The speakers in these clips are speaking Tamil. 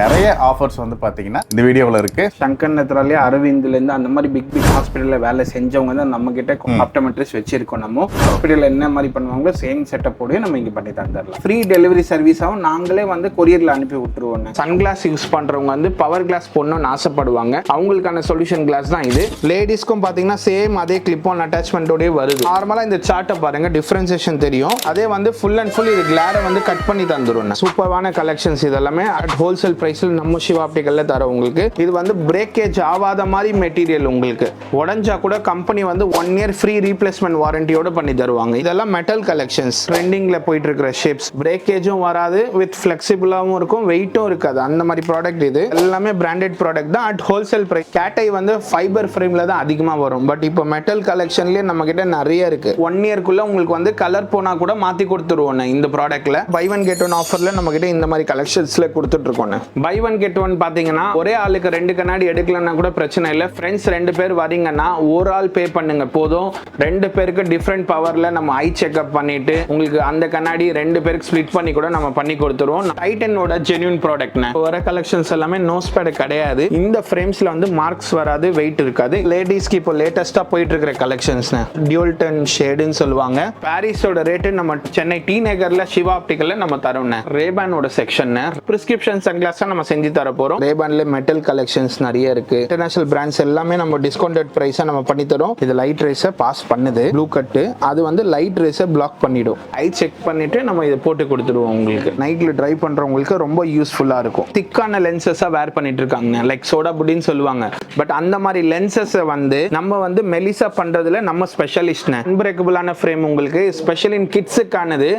நிறைய ஆஃபர்ஸ் வந்து பாத்தீங்கன்னா இந்த வீடியோவில் இருக்கு. சங்கர் நெத்ராலே அரவிந்த்லேருந்து அந்த மாதிரி பிக் பிக் ஹாஸ்பிட்டலில் வேலை செஞ்சவங்க தான் நம்ம கிட்ட ஆப்டமெட்ரிஸ்ட் வச்சிருக்கோம் நம்ம. ஹாஸ்பிட்டலில் என்ன மாதிரி பண்ணுவாங்களோ சேம் செட்டப்போடய நம்ம இங்கே பண்ணி தந்துடலாம். ஃப்ரீ டெலிவரி சர்வீஸாகவும் நாங்களே வந்து கொரியரில் அனுப்பி விட்டுருவோம் சன்கிளாஸ் யூஸ் பண்ணுறவங்க வந்து பவர் கிளாஸ் போடணும்னு ஆசைப்படுவாங்க. அவங்களுக்கான சொல்யூஷன் கிளாஸ் தான் இது. லேடிஸ்க்கும் பார்த்தீங்கன்னா சேம் அதே கிளிப் ஆன் அட்டாச்மெண்ட்டோடய வருது. நார்மலாக இந்த சார்ட்டை பாருங்க டிஃப்ரென்சேஷன் தெரியும். அதே வந்து ஃபுல் அண்ட் ஃபுல் இது கிளாரை வந்து கட் பண்ணி தந்துடும் சூப்பரான கலெக்ஷன்ஸ் இதெல்லாமே அட் ஹோல்சேல் ப்ரைஸில் நம்ம சிவா ஆப்டிக்கலில் தர உங்களுக்கு. இது வந்து பிரேக்கேஜ் ஆகாத மாதிரி மெட்டீரியல் உங்களுக்கு. உடஞ்சா கூட கம்பெனி வந்து ஒன் இயர் ஃப்ரீ ரீப்ளேஸ்மெண்ட் வாரண்டியோட பண்ணி தருவாங்க. இதெல்லாம் மெட்டல் கலெக்ஷன்ஸ் ட்ரெண்டிங்கில் போயிட்டு இருக்கிற ஷேப்ஸ் பிரேக்கேஜும் வராது வித் ஃப்ளெக்சிபிளாகவும் இருக்கும் வெயிட்டும் இருக்காது. அந்த மாதிரி ப்ராடக்ட் இது. எல்லாமே பிராண்டட் ப்ராடக்ட் தான். அட் ஹோல்சேல் ப்ரைஸ் கேட்டை வந்து ஃபைபர் ஃப்ரேமில் தான் அதிகமாக வரும். பட் இப்போ மெட்டல் கலெக்ஷன்லேயே நம்ம கிட்ட நிறைய இருக்கு. ஒன் இயர்க்குள்ள உங்களுக்கு வந்து கலர் போனா கூட மாத்தி கொடுத்துருவோம் இந்த ப்ராடக்ட்ல பை ஒன் கெட் ஒன் ஆஃபர்ல நம்ம கிட்ட இந்த மாதிரி கலெக்ஷன்ஸ்ல கொடுத்துட்டு இருக்கோம் பை ஒன் கெட் ஒன் பார்த்தீங்கன்னா ஒரே ஆளுக்கு ரெண்டு கண்ணாடி எடுக்கலன்னா கூட பிரச்சனை இல்லை. ஃப்ரெண்ட்ஸ் ரெண்டு பேர் வரீங்கன்னா ஒரு ஆள் பே பண்ணுங்க. போதும். ரெண்டு பேருக்கு டிஃப்ரெண்ட் பவர்ல நம்ம ஐ செக்அப் பண்ணிட்டு உங்களுக்கு அந்த கண்ணாடி ரெண்டு பேருக்கு ஸ்ப்ளிட் பண்ணி கூட நம்ம பண்ணி கொடுத்துருவோம். டைட்டனோட ஜென்யூன் ப்ராடக்ட்னு வர கலெக்ஷன்ஸ் எல்லாமே நோஸ் பேடு கிடையாது. இந்த ஃப்ரேம்ஸ்ல வந்து மார்க்ஸ் வராது வெயிட் இருக்காது. லேடிஸ்க்கு இப்போ லேட்டஸ்டா போயிட்டு இருக்கிற கலெக்ஷன்ஸ் டியூல் டன் ஷேடுன்னு சொல்லுவாங்க. பாரிஸோட ரேட்டு நம்ம சென்னை டி நகர்ல சிவா ஆப்டிக்கல்ல நம்ம தரோம் ரேபானோட செக்ஷன் பிரிஸ்கிரிப்ஷன் சன்கிளாஸ் நம்ம செஞ்சு தர போறோம். ரேபான்ல மெட்டல் கலெக்ஷன்ஸ் நிறைய இருக்கு. இன்டர்நேஷனல் பிராண்ட்ஸ் எல்லாமே நம்ம டிஸ்கவுண்டட் பிரைஸா நம்ம பண்ணி தரோம். இது லைட் ரேஸை பாஸ் பண்ணுது. ப்ளூ கட்டு அது வந்து லைட் ரேஸை பிளாக் பண்ணிடும். ஐ செக் பண்ணிட்டு நம்ம இதை போட்டு கொடுத்துருவோம் உங்களுக்கு. நைட்ல டிரைவ் பண்றவங்களுக்கு ரொம்ப யூஸ்ஃபுல்லா இருக்கும். திக்கான லென்சஸா வேர் பண்ணிட்டு இருக்காங்க. லைக் சோடா புடின்னு சொல்லுவாங்க. பட் அந்த மாதிரி லென்சஸை வந்து நம்ம வந்து மெலிசா பண்றதுல நம்ம ஸ்பெஷலிஸ்ட் அன்பிரேக்கபிளான ஃப்ரேம் உங்களுக்கு ஸ்பெஷல் இன் கிட்ஸுக்கானது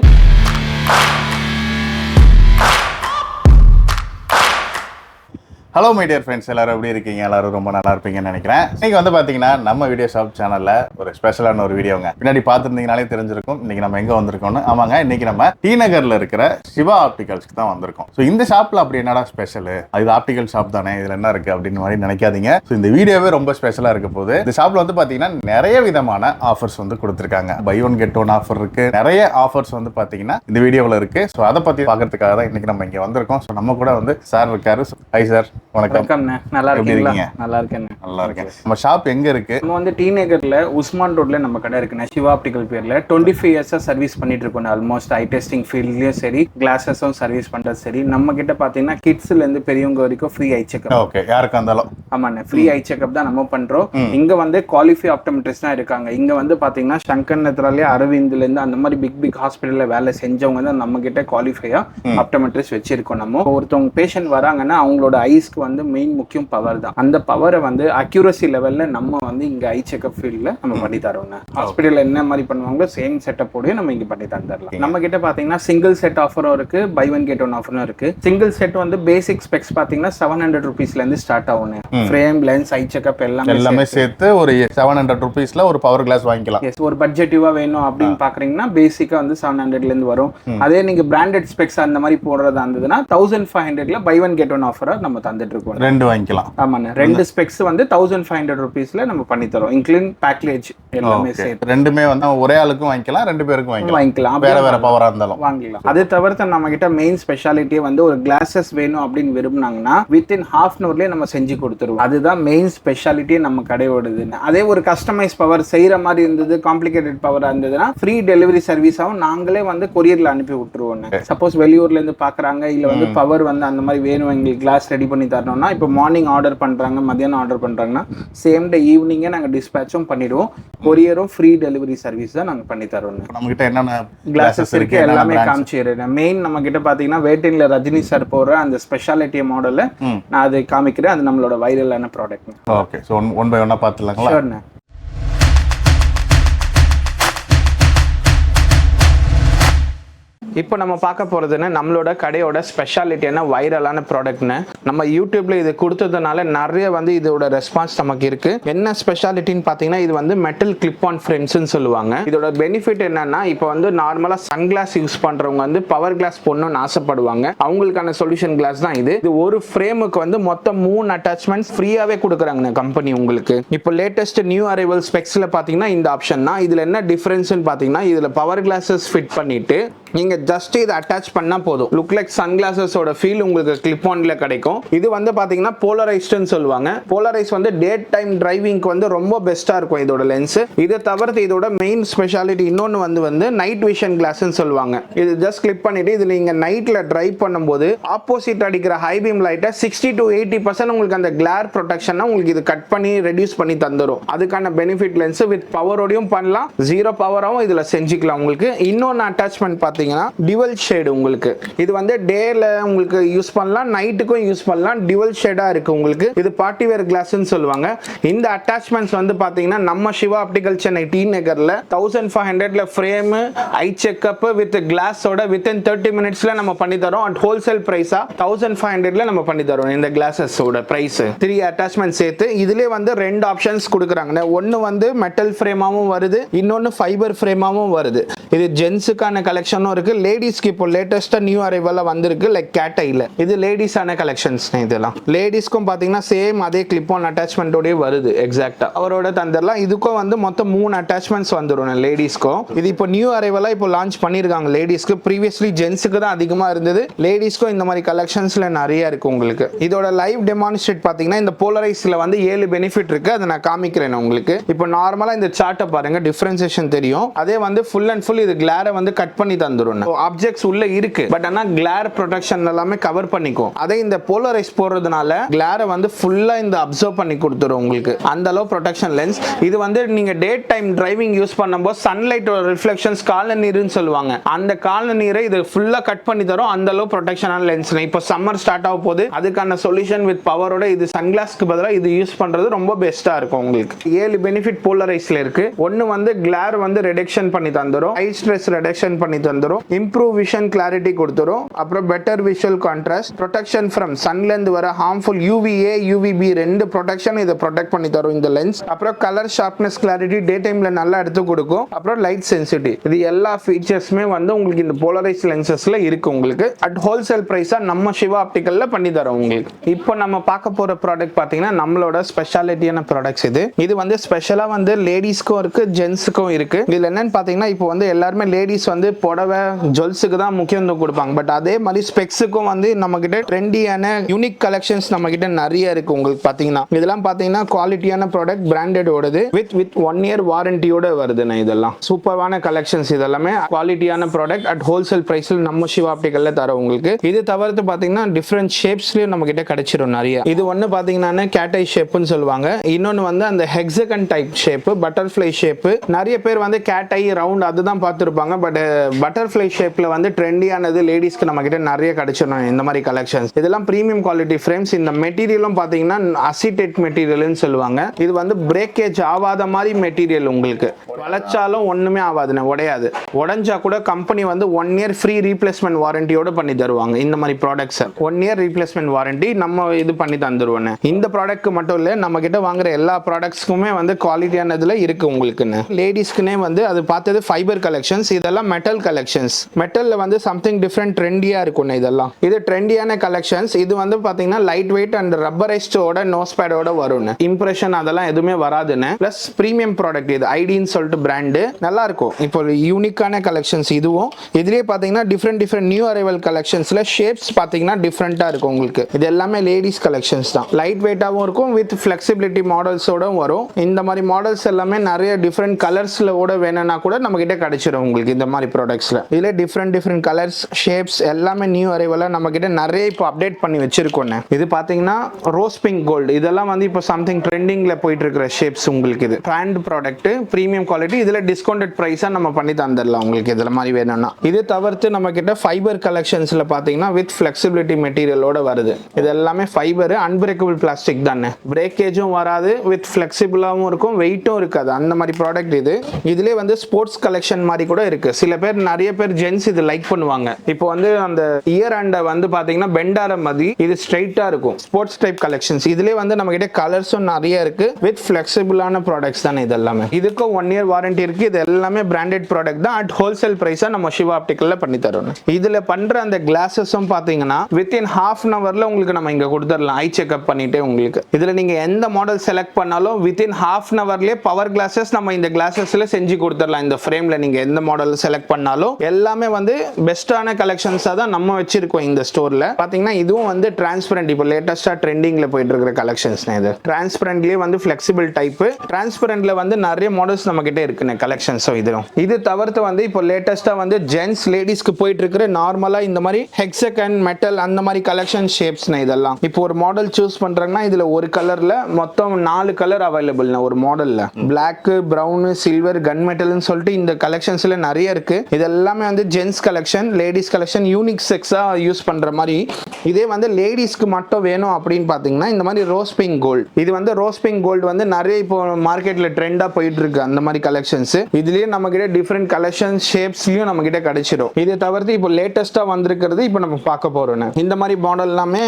ஹலோ மை டியர் ஃப்ரெண்ட்ஸ் எல்லாரும் எப்படி இருக்கீங்க? எல்லாரும் ரொம்ப நல்லா இருப்பீங்கன்னு நினைக்கிறேன். இன்னைக்கு வந்து பாத்தீங்கன்னா நம்ம வீடியோ ஷாப் சேனல்ல ஒரு ஸ்பெஷலான ஒரு வீடியோங்க. பின்னாடி பார்த்துருந்தீங்கனாலே தெரிஞ்சிருக்கும். இன்னைக்கு நம்ம எங்க வந்திருக்கோம்னு? ஆமாங்க இன்னைக்கு நம்ம டி நகர்ல இருக்கிற சிவா ஆப்டிகல்ஸ்க்கு தான் வந்திருக்கோம். ஸோ இந்த ஷாப்ல அப்படி என்னடா ஸ்பெஷல் இது ஆப்டிகல் ஷாப் தானே? இதுல என்ன இருக்கு அப்படின்னு மாதிரி நினைக்காதீங்க. ஸோ இந்த வீடியோவே ரொம்ப ஸ்பெஷலா இருக்க போது இந்த ஷாப்ல வந்து பாத்தீங்கன்னா நிறைய விதமான ஆஃபர்ஸ் வந்து கொடுத்துருக்காங்க. Buy one get one offer இருக்கு. நிறைய ஆஃபர்ஸ் வந்து பாத்தீங்கன்னா இந்த வீடியோவில் இருக்கு. ஸோ அதை பத்தி பார்க்கறதுக்காக தான் இன்னைக்கு நம்ம இங்க வந்திருக்கோம். ஸோ நம்ம கூட வந்து சார் இருக்காரு. ஹை சார் வணக்கம். நல்லா இருக்கீங்க? நல்லா இருக்கேண்ணே. நல்லா இருக்கேன். நம்ம ஷாப் எங்க இருக்கு? நம்ம வந்து டி நகர்ல உஸ்மான் ரோட்ல நம்ம கடை இருக்குண்ணே. சிவா ஆப்டிகல் பேர்ல. டுவெண்ட்டி ஃபைவ் இயர்ஸா சர்வீஸ் பண்ணிட்டு இருக்கோம் ஆல்மோஸ்ட் ஐ டெஸ்டிங் ஃபீல்ட்லயும் சரி கிளாஸஸும் சர்வீஸ் பண்றது சரி. நம்ம கிட்ட பாத்தீங்கன்னா கிட்ஸ்ல இருந்து பெரியவங்க வரைக்கும் ஃப்ரீ ஐ செக்அப் ஓகே யாருக்கா இருந்தாலும் ஆமாண்ணே ஃப்ரீ ஐ செக்அப் தான் நம்ம பண்றோம். இங்க வந்து குவாலிஃபை ஆப்டமெட்ரிஸ்ட் தான் இருக்காங்க. இங்க வந்து பாத்தீங்கன்னா சங்கர் நெத்ராலே அரவிந்த்ல இருந்து அந்த மாதிரி பிக் பிக் ஹாஸ்பிட்டல்ல வேலை செஞ்சவங்க தான் நம்ம கிட்ட குவாலிஃபையா ஆப்டமெட்ரிஸ்ட் வச்சிருக்கோம் நம்ம. ஒருத்தவங்க பேஷண்ட் வராங்கன்னா அவங்களோட ஐஸ்க்கு வந்து மெயின் முக்கியம் பவர் தான். அந்த பவரை வந்து அக்யூரசி லெவல்ல நம்ம வந்து இங்க ஐ செக்அப் ஃபீல்ட்ல நம்ம பண்ணி தரோம் ஹாஸ்பிட்டல்ல என்ன மாதிரி பண்ணுவாங்களோ சேம் செட்டப்போடய நம்ம இங்க பண்ணி தந்துடலாம் நம்ம கிட்ட பாத்தீங்கன்னா சிங்கிள் செட் ஆஃபரும் இருக்கு பை ஒன் கெட் ஒன் ஆஃபரும் இருக்கு. சிங்கிள் செட் வந்து பேசிக் ஸ்பெக்ஸ் பாத்தீங்கன்னா செவன் ஹண்ட்ரட் ருபீஸ்ல இருந்து ஸ்டார்ட் ஆகும் ஃப்ரேம் லென்ஸ் ஐ செக்அப் எல்லாமே எல்லாமே சேர்த்து. ஒரு செவன் ஹண்ட்ரட் ருபீஸ்ல ஒரு பவர் கிளாஸ் வாங்கிக்கலாம். எஸ் ஒரு பட்ஜெட்டிவா வேணும் அப்படின்னு பாக்குறீங்கன்னா பேசிக்கா வந்து செவன் ஹண்ட்ரட்ல இருந்து வரும். அதே நீங்க பிராண்டட் ஸ்பெக்ஸ் அந்த மாதிரி போடுறதா இருந்ததுன்னா தௌசண்ட் ஃபைவ் ஹண்ட்ரட்ல பை ஒன் கெட் ஒன் ஆஃபரா நம்ம இருக்கோம் ரெண்டு வாங்கிக்கலாம். ஆமாண்ணே. ரெண்டு ஸ்பெக்ஸ் வந்து தௌசண்ட் ஃபைவ் ஹண்ட்ரட் ருபீஸ்ல நம்ம பண்ணி தரோம். இன்க்ளூட் பேக்கேஜ் எல்லாமே. சேர்த்து. ரெண்டுமே வந்து ஒரு ஆளுக்கும் வாங்கிக்கலாம் ரெண்டு பேருக்கும் வாங்கிக்கலாம். வாங்கிக்கலாம். வேற வேற பவரா இருந்தாலும். வாங்கிக்கலாம். அது தவிர்த்து நம்ம கிட்ட மெயின் ஸ்பெஷாலிட்டியே வந்து ஒரு கிளாஸஸ் வேணும் அப்படின்னு விரும்புனாங்கன்னா வித்தின் ஹாஃப் அன் ஹவர்லேயே நம்ம செஞ்சு கொடுத்துருவோம். அதுதான் மெயின் ஸ்பெஷாலிட்டியே நம்ம கடையோடதுன்னு. அதே ஒரு கஸ்டமைஸ் பவர் செய்யற மாதிரி இருந்தது காம்ப்ளிகேட்டட் பவரா இருந்ததுன்னா ஃப்ரீ டெலிவரி சர்வீஸாகவும் நாங்களே வந்து கொரியர்ல அனுப்பி விட்டுருவோம் சப்போஸ் வெளியூர்ல இருந்து பாக்குறாங்க இல்ல வந்து பவர் வந்து அந்த மாதிரி வேணும் எங்களுக்கு கிளாஸ் ரெடி பண்ணி தரணும்னா இப்போ மார்னிங் ஆர்டர் பண்றாங்க மதியானம் ஆர்டர் பண்றாங்கன்னா சேம் டே ஈவினிங்கே நாங்க டிஸ்பேச்சும் பண்ணிடுவோம். கொரியரும் ஃப்ரீ டெலிவரி சர்வீஸ் தான் நாங்க பண்ணி தரோம் நம்ம கிட்ட என்னென்ன கிளாஸஸ் இருக்கு என்னென்ன எல்லாமே? காமிச்சிடுறேன். மெயின் நம்ம கிட்ட பாத்தீங்கன்னா வேட்டின்ல ரஜினி சார் போடுற அந்த ஸ்பெஷாலிட்டி மாடல்ல. நான் அது காமிக்கிறேன். அது நம்மளோட வைரலான product okay so one one buy ஒன்னா பார்த்துலாங்களா இப்போ நம்ம பார்க்க போகிறதுன்னு நம்மளோட கடையோட என்ன? வைரலான ப்ராடக்ட்னு நம்ம யூடியூப்ல இது கொடுத்ததுனால நிறைய வந்து இதோட ரெஸ்பான்ஸ் நமக்கு இருக்கு. என்ன ஸ்பெஷாலிட்டின்னு பார்த்தீங்கன்னா இது வந்து மெட்டல் கிளிப் ஆன் ஃப்ரேம்ஸ்னு சொல்லுவாங்க. இதோட பெனிஃபிட் என்னன்னா இப்போ வந்து நார்மலாக சன்கிளாஸ் யூஸ் பண்றவங்க வந்து பவர் கிளாஸ் போடணும்னு ஆசைப்படுவாங்க. அவங்களுக்கான சொல்யூஷன் கிளாஸ் தான் இது. இது ஒரு ஃப்ரேமுக்கு வந்து மொத்தம் மூணு அட்டாச்மெண்ட்ஸ் ஃப்ரீயாவே கொடுக்குறாங்க கம்பெனி உங்களுக்கு. இப்போ லேட்டஸ்ட் நியூ அரைவல் ஸ்பெக்ஸ்ல பார்த்தீங்கன்னா இந்த ஆப்ஷன் தான். இதுல என்ன டிஃபரன்ஸ்னு பார்த்தீங்கன்னா இதுல பவர் கிளாஸஸ் ஃபிட் பண்ணிட்டு நீங்க ஜஸ்ட் இதை அட்டாச் பண்ணா போதும். லுக் லைக் சன்கிளாசஸோட ஃபீல் உங்களுக்கு கிளிப் ஆன்ல கிடைக்கும். இது வந்து பாத்தீங்கன்னா போலரைஸ்டுன்னு சொல்லுவாங்க. போலரைஸ் வந்து டே டைம் டிரைவிங்க்கு வந்து ரொம்ப பெஸ்டா இருக்கும் இதோட லென்ஸ் இதை தவிர்த்து இதோட மெயின் ஸ்பெஷாலிட்டி இன்னொன்று வந்து வந்து நைட் விஷன் கிளாஸ்னு சொல்லுவாங்க. இது ஜஸ்ட் கிளிக் பண்ணிட்டு இதில் நீங்க நைட்ல டிரைவ் பண்ணும்போது ஆப்போசிட் அடிக்கிற ஹை பீம் லைட்டை சிக்ஸ்டி டு எயிட்டி பர்சன்ட் உங்களுக்கு அந்த கிளார் ப்ரொடெக்ஷனை உங்களுக்கு இது கட் பண்ணி ரெடியூஸ் பண்ணி தந்துடும் அதுக்கான பெனிஃபிட் லென்ஸ் வித் பவரோடையும் பண்ணலாம். ஜீரோ பவராகவும் இதுல செஞ்சுக்கலாம் உங்களுக்கு. இன்னொன்று அட்டாச்மெண்ட் பார்த்தீங்கன்னா டிவல் ஷேடு உங்களுக்கு. இது வந்து டேல உங்களுக்கு யூஸ் பண்ணலாம் நைட்டுக்கும் யூஸ் பண்ணலாம் டிவல் ஷேடாக இருக்கு உங்களுக்கு. இது பார்ட்டி வேர் கிளாஸ்ன்னு சொல்லுவாங்க. இந்த அட்டாச்மெண்ட்ஸ் வந்து பார்த்தீங்கன்னா நம்ம சிவா ஆப்டிகல் சென்னை டி நகர்ல தௌசண்ட் ஃபைவ் ஹண்ட்ரட்ல ஃப்ரேம் ஐ செக்அப் வித் கிளாஸோட வித்தின் தேர்ட்டி மினிட்ஸ்ல நம்ம பண்ணி தரோம். அட் ஹோல்சேல் பிரைஸா தௌசண்ட் ஃபைவ் ஹண்ட்ரட்ல நம்ம பண்ணி தரோம் இந்த கிளாஸஸோட பிரைஸ் த்ரீ அட்டாச்மெண்ட் சேர்த்து இதுலேயே வந்து ரெண்டு ஆப்ஷன்ஸ் கொடுக்குறாங்க. ஒன்று வந்து மெட்டல் ஃப்ரேமாவும் வருது இன்னொன்று ஃபைபர் ஃப்ரேமாவும் வருது. இது ஜென்ஸுக்கான கலெக்ஷனும் இருக்கு லேடிஸ்க்கு இப்போ லேட்டஸ்ட்டாக நியூ அரைவலாக வந்திருக்கு லைக் கேட்டையில் இது லேடிஸான கலெக்ஷன்ஸ் இதெல்லாம். லேடிஸ்க்கும் பார்த்தீங்கன்னா சேம் அதே கிளிப் ஆன் அட்டாச்மெண்ட்டோடய வருது எக்ஸாக்டாக அவரோட தந்துடலாம் இதுக்கும் வந்து மொத்தம் மூணு அட்டாச்மெண்ட்ஸ் வந்துடும் லேடிஸ்க்கும் இது இப்போ நியூ அரைவலாக இப்போ லான்ச் பண்ணியிருக்காங்க லேடிஸ்க்கு ப்ரீவியஸ்லி ஜென்ஸுக்கு தான் அதிகமாக இருந்தது. லேடிஸ்க்கும் இந்த மாதிரி கலெக்ஷன்ஸில் நிறைய இருக்கு உங்களுக்கு. இதோட லைவ் டெமான்ஸ்ட்ரேட் பார்த்தீங்கன்னா இந்த போலரைஸில் வந்து ஏழு பெனிஃபிட் இருக்கு. அதை நான் காமிக்கிறேன் உங்களுக்கு. இப்போ நார்மலாக இந்த சார்ட்டை பாருங்க டிஃப்ரென்சேஷன் தெரியும். அதே வந்து ஃபுல் அண்ட் ஃபுல் இது கிளாரை வந்து கட் பண்ணி தந்துடும் ஆப்ஜெக்ட்ஸ் உள்ள இருக்கு. பட் ஆனால் கிளார் ப்ரொடெக்ஷன் எல்லாமே கவர் பண்ணிக்கும். அதே இந்த போலரைஸ் போடுறதுனால கிளாரை வந்து ஃபுல்லா இந்த அப்சர்வ் பண்ணி கொடுத்துரும் உங்களுக்கு. அந்த அளவு ப்ரொடெக்ஷன் லென்ஸ் இது வந்து நீங்க டே டைம் டிரைவிங் யூஸ் பண்ணும்போது சன்லைட்டோட ரிஃப்ளெக்ஷன்ஸ் கால நீர்னு சொல்லுவாங்க. அந்த கால நீரை இது ஃபுல்லா கட் பண்ணி தரும். அந்த அளவு ப்ரொடெக்ஷனான லென்ஸ் இப்போ சம்மர் ஸ்டார்ட் ஆக போது அதுக்கான சொல்யூஷன் வித் பவரோட இது சன்கிளாஸ்க்கு பதிலாக இது யூஸ் பண்றது ரொம்ப பெஸ்டா இருக்கும் உங்களுக்கு. ஏழு பெனிஃபிட் போலரைஸ்ல இருக்கு. ஒன்னு வந்து கிளார் வந்து ரெடக்ஷன் பண்ணி தந்துடும் ஐ ஸ்ட்ரெஸ் ரெடக்ஷன் பண்ணி தந்துடும் இம்ப்ரூவ் விஷன் கிளாரிட்டி கொடுத்துரும். அப்புறம் better visual contrast protection from சன்லேருந்து வர ஹார்ம்ஃபுல் யூவிஏ யூவிபி ரெண்டு ப்ரொடெக்ஷன் இதை ப்ரொடெக்ட் பண்ணி தரும் இந்த லென்ஸ் அப்புறம் கலர் ஷார்ப்னஸ் கிளாரிட்டி டே டைம்ல நல்லா எடுத்து கொடுக்கும். அப்புறம் லைட் சென்சிட்டி இது எல்லா ஃபீச்சர்ஸுமே வந்து உங்களுக்கு இந்த போலரைஸ் லென்சஸ்ல இருக்கு உங்களுக்கு. அட் ஹோல்சேல் பிரைஸா நம்ம சிவா ஆப்டிக்கல்ல பண்ணி தரோம் உங்களுக்கு. இப்போ நம்ம பார்க்க போற ப்ராடக்ட் பார்த்தீங்கன்னா நம்மளோட ஸ்பெஷாலிட்டியான ப்ராடக்ட்ஸ் இது. இது வந்து ஸ்பெஷலாக வந்து லேடிஸ்க்கும் இருக்கு ஜென்ஸுக்கும் இருக்கு. இதுல என்னன்னு பார்த்தீங்கன்னா இப்போ வந்து எல்லாருமே லேடிஸ் வந்து புடவை ஜுவல்ஸுக்கு தான் முக்கியத்துவம் கொடுப்பாங்க. பட் அதே மாதிரி ஸ்பெக்ஸுக்கும் வந்து நம்ம கிட்ட ட்ரெண்டியான யூனிக் கலெக்ஷன்ஸ் நம்ம கிட்ட நிறைய இருக்கு உங்களுக்கு பார்த்தீங்கன்னா. இதெல்லாம் பார்த்தீங்கன்னா குவாலிட்டியான ப்ராடக்ட் பிராண்டட் ஓடுது. வித் வித் ஒன் இயர் வாரண்டியோட வருதுண்ணே இதெல்லாம். சூப்பரான கலெக்ஷன்ஸ் இதெல்லாமே குவாலிட்டியான ப்ராடக்ட் அட் ஹோல்சேல் ப்ரைஸில் நம்ம சிவா ஆப்டிக்கல்ல தரோம் உங்களுக்கு. இது தவிர்த்து பார்த்தீங்கன்னா டிஃப்ரெண்ட் ஷேப்ஸ்லயும் நம்ம கிட்ட கிடைச்சிரும் நிறைய. இது ஒன்று பார்த்தீங்கன்னா கேட்டை ஷேப்னு சொல்லுவாங்க. இன்னொன்று வந்து அந்த hexagon type shape butterfly shape நிறைய பேர் வந்து கேட்டை ரவுண்ட் அதுதான் பார்த்துருப்பாங்க. பட் பட்டர்ஃப்ளை ஷேப்பில் வந்து ட்ரெண்டியானது லேடிஸ்க்கு நம்ம கிட்ட நிறைய கிடைச்சிடும் இந்த மாதிரி கலெக்ஷன்ஸ் இதெல்லாம் ப்ரீமியம் குவாலிட்டி ஃப்ரேம்ஸ் இந்த மெட்டீரியலும் பார்த்தீங்கன்னா அசிடேட் மெட்டீரியல்னு சொல்லுவாங்க. இது வந்து பிரேக்கேஜ் ஆகாத மாதிரி மெட்டீரியல் உங்களுக்கு. வளைச்சாலும் ஒன்றுமே ஆகாதுண்ணே உடையாது. உடஞ்சா கூட கம்பெனி வந்து ஒன் இயர் ஃப்ரீ ரீப்ளேஸ்மெண்ட் வாரண்டியோட பண்ணி தருவாங்க இந்த மாதிரி ப்ராடக்ட்ஸை ஒன் இயர் ரீப்ளேஸ்மெண்ட் வாரண்டி நம்ம இது பண்ணி தந்துருவோண்ணே இந்த ப்ராடக்ட் மட்டும் இல்லை நம்ம கிட்ட வாங்குற எல்லா ப்ராடக்ட்ஸ்க்குமே வந்து குவாலிட்டியானதுல இருக்கு உங்களுக்குன்னு. லேடிஸ்க்குனே வந்து அது பார்த்தது ஃபைபர் கலெக்ஷன்ஸ் இதெல்லாம் மெட்டல் கலெக்ஷன்ஸ் மெட்டலில் வந்து சம்திங் டிஃப்ரெண்ட் ட்ரெண்டியாக இருக்கும்ண்ணே இதெல்லாம். இது ட்ரெண்டியான கலெக்ஷன்ஸ் இது வந்து பார்த்தீங்கன்னா லைட் வெயிட் அண்ட் ரப்பரைஸ்டோட நோஸ் பேடோட வரும்னு. இம்ப்ரெஷன் அதெல்லாம் எதுவுமே வராதுன்னு. ப்ளஸ் ப்ரீமியம் ப்ராடக்ட் இது ஐடின்னு சொல்லிட்டு பிராண்டு நல்லா இருக்கும். இப்போ யூனிக்கான கலெக்ஷன்ஸ் இதுவும். இதுலேயே பார்த்தீங்கன்னா டிஃப்ரெண்ட் டிஃப்ரெண்ட் நியூ அரைவல் கலெக்ஷன்ஸில் ஷேப்ஸ் பார்த்தீங்கன்னா டிஃப்ரெண்ட்டாக இருக்கும் உங்களுக்கு. இது எல்லாமே லேடிஸ் கலெக்ஷன்ஸ் தான். லைட் வெயிட்டாகவும் இருக்கும் வித் ஃப்ளெக்சிபிலிட்டி மாடல்ஸோடும் வரும். இந்த மாதிரி மாடல்ஸ் எல்லாமே நிறைய டிஃப்ரெண்ட் கலர்ஸில் கூட வேணும்னா கூட நம்மக்கிட்ட கிடச்சிடும் உங்களுக்கு இந்த மாதிரி ப்ராடக்ட்ஸில் இதில் டிஃப்ரெண்ட் டிஃப்ரெண்ட் கலர்ஸ் ஷேப்ஸ் எல்லாமே நியூ அரைவலாக நம்ம கிட்ட நிறைய இப்போ அப்டேட் பண்ணி வச்சிருக்கோம் இது பாத்தீங்கன்னா ரோஸ் பிங்க் கோல்டு இதெல்லாம் வந்து இப்போ சம்திங் ட்ரெண்டிங்ல போயிட்டு இருக்கிற ஷேப்ஸ் உங்களுக்கு இது. பிராண்ட் ப்ராடக்ட் ப்ரீமியம் குவாலிட்டி இதுல டிஸ்கவுண்டட் ப்ரைஸா நம்ம பண்ணி தந்துடலாம் உங்களுக்கு இதுல மாதிரி வேணும்னா. இது தவிர்த்து நம்ம கிட்ட ஃபைபர் கலெக்ஷன்ஸ்ல பாத்தீங்கன்னா வித் ஃபிளெக்சிபிலிட்டி மெட்டீரியலோட வருது. இது எல்லாமே ஃபைபர் அன்பிரேக்கபிள் பிளாஸ்டிக் தானே. பிரேக்கேஜும் வராது வித் ஃபிளெக்சிபிளாகவும் இருக்கும் வெயிட்டும் இருக்காது. அந்த மாதிரி ப்ராடக்ட் இது. இதுலேயே வந்து ஸ்போர்ட்ஸ் கலெக்ஷன் மாதிரி கூட இருக்கு. சில பேர் நிறைய பேர் ஜென்ஸ் இது லைக் பண்ணுவாங்க. இப்போ வந்து அந்த இயர் அண்டை வந்து பாத்தீங்கன்னா பெண்டார மாதிரி இது ஸ்ட்ரைட்டா இருக்கும். ஸ்போர்ட்ஸ் டைப் கலெக்ஷன்ஸ் இதுலேயே வந்து நம்ம கிட்ட கலர்ஸும் நிறைய இருக்கு. வித் ஃபிளெக்சிபிளான ப்ராடக்ட்ஸ் தானே இது எல்லாமே. இதுக்கும் ஒன் இயர் வாரண்டி இருக்கு. இது எல்லாமே பிராண்டட் ப்ராடக்ட் தான். அட் ஹோல்சேல் பிரைஸா நம்ம சிவா ஆப்டிக்கல்ல பண்ணி தரோம் இதுல பண்ற அந்த கிளாஸஸும் பாத்தீங்கன்னா வித்தின் ஹாஃப் அன் ஹவர்ல உங்களுக்கு நம்ம இங்க கொடுத்துடலாம். ஐ செக்அப் பண்ணிட்டே உங்களுக்கு. இதுல நீங்க எந்த மாடல் செலக்ட் பண்ணாலும் வித்தின் ஹாஃப் அன் ஹவர்லயே பவர் கிளாஸஸ் நம்ம இந்த கிளாஸஸ்ல செஞ்சு கொடுத்துடலாம். இந்த ஃப்ரேம்ல நீங்க எந்த மாடல் செலக்ட் பண்ணாலும் எல்லா எல்லாமே வந்து பெஸ்ட்டான கலெக்ஷன்ஸாக தான் நம்ம வச்சிருக்கோம் இந்த ஸ்டோரில் பார்த்தீங்கன்னா இதுவும் வந்து டிரான்ஸ்பரண்ட் இப்போ லேட்டஸ்ட்டாக ட்ரெண்டிங்கில் போயிட்டு இருக்கிற கலெக்ஷன்ஸ் இது. டிரான்ஸ்பரண்ட்லேயே வந்து ஃப்ளெக்சிபிள் டைப்பு டிரான்ஸ்பரண்ட்ல வந்து நிறைய மாடல்ஸ் நம்ம கிட்ட இருக்குண்ணே கலெக்ஷன்ஸும் இதுவும் இது தவிர்த்து வந்து இப்போ லேட்டஸ்ட்டாக வந்து ஜென்ஸ் லேடிஸ்க்கு போயிட்டு இருக்கிற நார்மலாக இந்த மாதிரி ஹெக்ஸகன் மெட்டல் அந்த மாதிரி கலெக்ஷன் ஷேப்ஸ்னா இதெல்லாம். இப்போ ஒரு மாடல் சூஸ் பண்ணுறாங்கன்னா இதில் ஒரு கலரில் மொத்தம் நாலு கலர் அவைலபிள்னா ஒரு மாடலில் பிளாக்கு ப்ரௌனு சில்வர் கன் மெட்டல்னு சொல்லிட்டு இந்த கலெக்ஷன்ஸில் நிறைய இருக்குது இது எல்லாமே வந்து gents collection ladies collection unique செக்ஸாக use பண்ணுற மாதிரி. இதே வந்து லேடிஸ்க்கு மட்டும் வேணும் அப்படின்னு பார்த்தீங்கன்னா இந்த மாதிரி ரோஸ் பிங்க் கோல்டு இது வந்து ரோஸ் பிங்க் கோல்டு வந்து நிறைய இப்போ மார்க்கெட்டில் ட்ரெண்டாக போயிட்டு இருக்கு அந்த மாதிரி கலெக்ஷன்ஸ் இதுலேயே நம்ம கிட்ட டிஃப்ரெண்ட் கலெக்ஷன் ஷேப்ஸ்லையும் நம்ம கிட்ட கிடைச்சிடும். இதை தவிர்த்து இப்போ லேட்டஸ்ட்டாக வந்திருக்கிறது இப்போ நம்ம பார்க்க போறோம். இந்த மாதிரி மாடல் எல்லாமே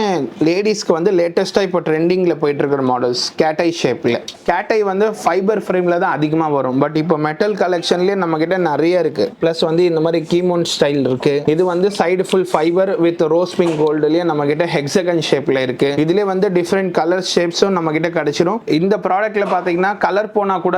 லேடிஸ்க்கு வந்து லேட்டஸ்ட்டாக இப்போ ட்ரெண்டிங்கில் போயிட்டு இருக்கிற மாடல்ஸ் கேட்டை ஷேப்பில் கேட்டை வந்து ஃபைபர் ஃப்ரேமில் தான் அதிகமாக வரும். பட் இப்போ மெட்டல் கலெக்ஷன்லேயே நம்ம கிட்ட நிறைய இருக்கு. ப்ளஸ் வந்து இந்த மாதிரி கீமோன் ஸ்டைல் இருக்கு. இது வந்து side full fibre with rose pink கோல்டுலேயே நம்ம கிட்ட ஹெக்ஸகன் ஷேப்ல இருக்கு. இதுல வந்து டிஃப்ரெண்ட் கலர் ஷேப்ஸும் நம்ம கிட்ட கிடைச்சிரும். இந்த ப்ராடக்ட்ல பார்த்தீங்கன்னா கலர் போனா கூட